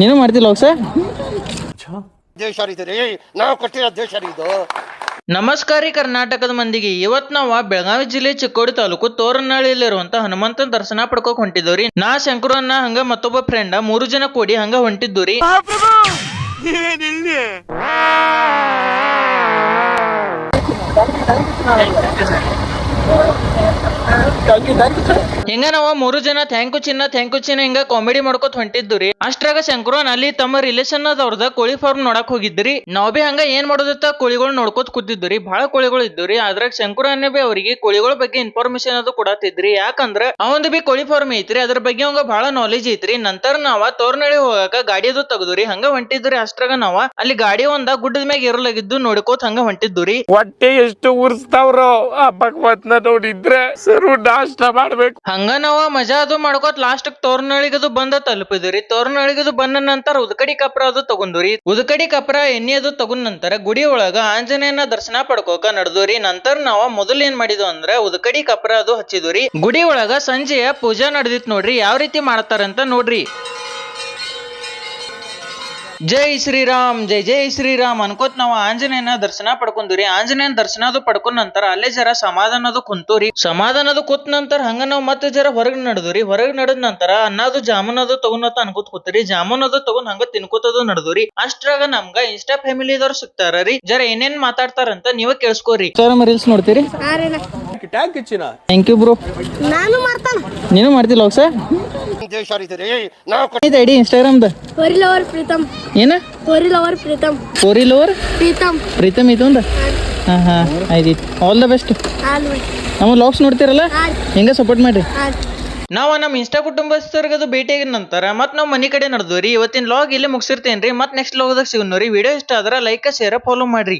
ನೀನು ಮಾಡ್ತಿಲ್ಲ ಹೋಗ್ಸ ದೇಶ ಇದು ರೀ ನಾವು ಕೊಟ್ಟಿರೋ ದೇಶ ರೀ ಇದು. ನಮಸ್ಕಾರ ಕರ್ನಾಟಕದ ಮಂದಿಗೆ ಇವತ್ ನಾವ ಬೆಳಗಾವಿ ಜಿಲ್ಲೆ ಚಿಕ್ಕೋಡಿ ತಾಲೂಕು ತೋರನಹಳ್ಳಿಯಲ್ಲಿರುವಂತ ಹನುಮಂತನ ದರ್ಶನ ಪಡ್ಕೋಕ್ ಹೊಂಟಿದ್ವಿ ನಾ ಶಂಕರನ್ನ ಹಂಗ ಮತ್ತೊಬ್ಬ ಫ್ರೆಂಡ್ ಮೂರು ಜನ ಕೂಡಿ ಹಂಗ ಹೊಂಟಿದ್ದೂರಿ ಹಿಂಗ ನಾವ ಮೂರು ಜನ ಥ್ಯಾಂಕ್ ಯು ಚಿನ್ನ ಥ್ಯಾಂಕ್ ಯು ಚಿನ್ನ ಹಿಂಗ ಕಾಮಿಡಿ ಮಾಡ್ಕೊತ ಹೊಂಟಿದ್ದುರಿ. ಅಷ್ಟ್ರಾಗ ಶಂಕರನ್ ಅಲ್ಲಿ ತಮ್ಮ ರಿಲೇಷನ್ ಅದವ್ರದ ಕೋಳಿ ಫಾರ್ಮ್ ನೋಡಕ್ ಹೋಗಿದ್ರಿ ನಾವ್ ಬಿ ಹಂಗ ಏನ್ ಮಾಡೋದತ್ತ ಕೋಳಿಗಳು ನೋಡ್ಕೊತ ಕೂತಿದ್ರಿ ಬಹಳ ಕೋಳಿಗಳು ಇದ್ದುರಿ. ಅದ್ರಾಗ ಶಂಕರನ್ನ ಬಿ ಅವರಿಗೆ ಕೋಳಿಗಳ ಬಗ್ಗೆ ಇನ್ಫಾರ್ಮೇಶನ್ ಅದು ಕೊಡತಿದ್ರಿ. ಯಾಕಂದ್ರ ಅವಂದು ಬಿ ಕೋಳಿ ಫಾರ್ಮ್ ಐತ್ರಿ. ಅದ್ರ ಬಗ್ಗೆ ಅವಂಗ ಬಹಳ ನಾಲೆಜ್ ಐತ್ರಿ. ನಂತರ ನಾವ ತೋರ್ನಳ್ಳಿ ಹೋಗಾಕ ಗಾಡಿ ಅದು ತಗದುರಿ. ಹಂಗ ಹೊಂಟಿದ್ರಿ ಅಷ್ಟ್ರಾಗ ನಾವ. ಅಲ್ಲಿ ಗಾಡಿ ಒಂದ ಗುಡ್ಡದ ಮ್ಯಾಗ ಇರಲಾಗಿದ್ದು ನೋಡ್ಕೋತ ಹಂಗ ಹೊಂಟಿದ್ದುರಿ. ಹೊಟ್ಟೆ ಎಷ್ಟು ಉರ್ಸ್ತಾವ್ರ ಭಗವತ್ನ ನೋಡಿದ್ರೆ ಸರು ನಾಷ್ಟ ಮಾಡ್ಬೇಕು. ಹಂಗ ನಾವ ಮಜಾ ಅದು ಮಾಡ್ಕೋತ ಲಾಸ್ಟ್ ತೋರ್ನಳಿಗದು ಬಂದ ತಲುಪಿದ್ರಿ. ತೋರ್ನಳಿಗದು ಬಂದ ನಂತರ ಉದಕಡಿ ಕಪ್ರ ಅದು ತಗೊಂಡ್ರಿ. ಉದಕಡಿ ಕಪ್ರ ಎಣ್ಣೆ ಅದು ತಗೊಂಡ ನಂತರ ಗುಡಿ ಒಳಗ ಆಂಜನೇಯನ ದರ್ಶನ ಪಡ್ಕೋಕ ನಡೆದ್ರಿ. ನಂತರ ನಾವ ಮೊದಲು ಏನ್ ಮಾಡಿದ್ವು ಅಂದ್ರ ಉದಕಡಿ ಕಪ್ರ ಅದು ಹಚ್ಚಿದ್ರಿ ಗುಡಿ ಒಳಗ ಸಂಜೆಯ ಪೂಜಾ ನಡೆದಿತ್ ನೋಡ್ರಿ. ಯಾವ ರೀತಿ ಮಾಡ್ತಾರಂತ ನೋಡ್ರಿ. ಜೈ ಶ್ರೀರಾಮ್ ಜೈ ಜೈ ಶ್ರೀರಾಮ್ ಅನ್ಕೋತ್ ನಾವು ಆಂಜನೇಯನ ದರ್ಶನ ಪಡ್ಕೊಂಡ್ರಿ ಆಂಜನೇಯನ ದರ್ಶನ ಅದು ಪಡ್ಕೊಂಡ್ ನಂತರ ಅಲ್ಲೇ ಜರ ಸಮಾಧಾನದು ಕುಂತೂರಿ. ಸಮಾಧಾನದು ಕೂತ್ ನಂತರ ಹಂಗ ನಾವು ಮತ್ತೆ ಜರ ಹೊರಗ್ ನಡೆದ್ರಿ. ಹೊರಗ್ ನಡೆದ ನಂತರ ಅನ್ನದು ಜಾಮೂನ್ ಅದು ತಗೊಂಡತ ಅನ್ಕೋತ್ ಕೂತ್ರಿ. ಜಾಮೂನ್ ಅದು ತಗೊಂಡ್ ಹಂಗ ತಿನ್ಕೋತದು ನಡೆದ್ರಿ. ಅಷ್ಟ್ರಾಗ ನಮ್ಗ ಇನ್ಸ್ಟಾ ಫ್ಯಾಮಿಲಿದವ್ರು ಸಿಗ್ತಾರ ರೀ ಜರ ಏನೇನ್ ಮಾತಾಡ್ತಾರಂತ ನೀವ ಕೇಳಿಸ್ಕೋರಿ. ಸರ್ ರೀಲ್ಸ್ ನೋಡ್ತೀರಿ? ಥ್ಯಾಂಕ್ ಯು ಬ್ರೋ ನಾನು ಮಾಡ್ತಾನ. ನೀನು ಮಾಡ್ತಿಲ್ಲ ಹೋಗ್ಸ? ರೀ ಐಡಿ ಇನ್ಸ್ಟಾಗ್ರಾಮ್ದ? ಹೋರಿ ಲವರ್ ಪ್ರೀತಮ್. ಏನ? ಹೋರಿ ಲವರ್ ಪ್ರೀತಮ್. ಕೋರಿ ಲವರ್ ಪ್ರೀತಮ್. ಪ್ರೀತಮ್ ಇದು ಒಂದ ಹಾ ಹಾ ಆಯ್ತು ಆಲ್ ದ ಬೆಸ್ಟ್. ನಮ್ಮ ಲಾಗ್ಸ್ ನೋಡ್ತಿರಲ್ಲ? ಹೆಂಗ ಸಪೋರ್ಟ್ ಮಾಡ್ರಿ? ನಾವು ನಮ್ಮ ಇನ್ಸ್ಟಾ ಕುಟುಂಬಸ್ಥರಿಗೆ ಭೇಟಿ ಭೇಟಿಯಾಗಿದ ನಂತರ ಮತ್ತೆ ನಾವು ಮನೆ ಕಡೆ ನಡೆದ್ವಿ ಇವತ್ತಿನ ಲಾಗ್ ಇಲ್ಲೇ ಮುಗಿಸಿರ್ತೇನ್ರಿ. ಮತ್ತೆ ನೆಕ್ಸ್ಟ್ ಲಾಗ್ದಾಗ ಸಿಗೋಣ ರೀ ವಿಡಿಯೋ ಇಷ್ಟ ಆದ್ರೆ ಲೈಕ್ ಶೇರ್ ಫಾಲೋ ಮಾಡ್ರಿ.